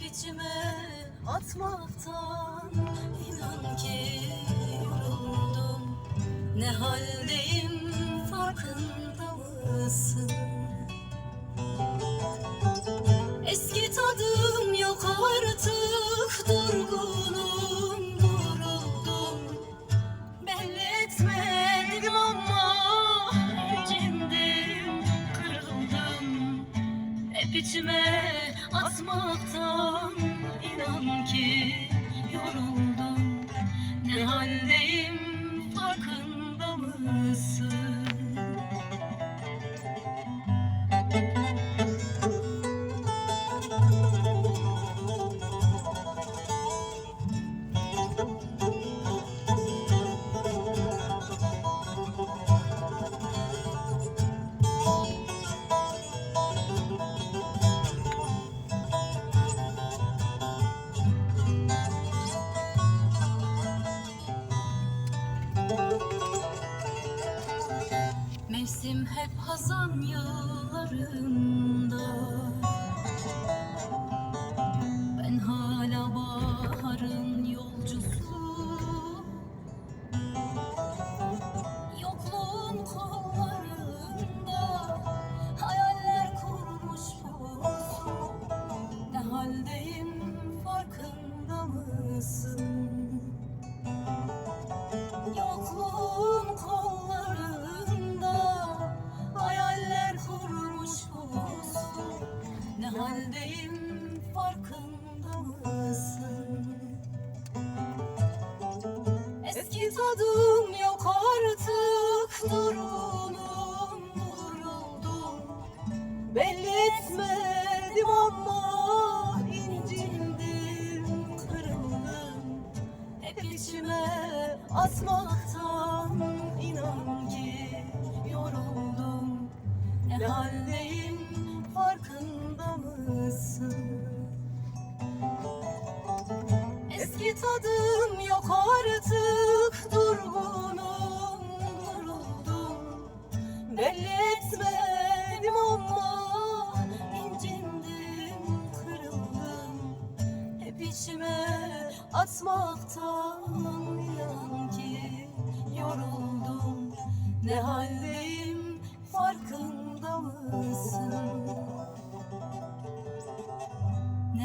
içime atmaktan inan ki yoruldum. Ne haldeyim farkında mısın? Eski tadım yok artık durgunum duruldum Belli etmedim ama içimdim kırıldım. Hep içime atmaktan inan ki yoruldum Ne haldeyim farkında mısın? Mevsim hep hazan yıllarında. Ben hala baharın yolcusu. Yokluğun kollarında Hayaller kurmuş pusu Ne haldeyim farkında mısın? Haldeyim farkında mısın? Eski tadım yok artık Durgunum duruldum Belli etmedim ama incindim kırıldım. Hep içime atmaktan inan ki yoruldum. Ne haldeyim tadım yok artık. Durgunum duruldum Belli etmedim ama incindim kırıldım. Hep içime atmaktan inan ki yoruldum. Ne haldeyim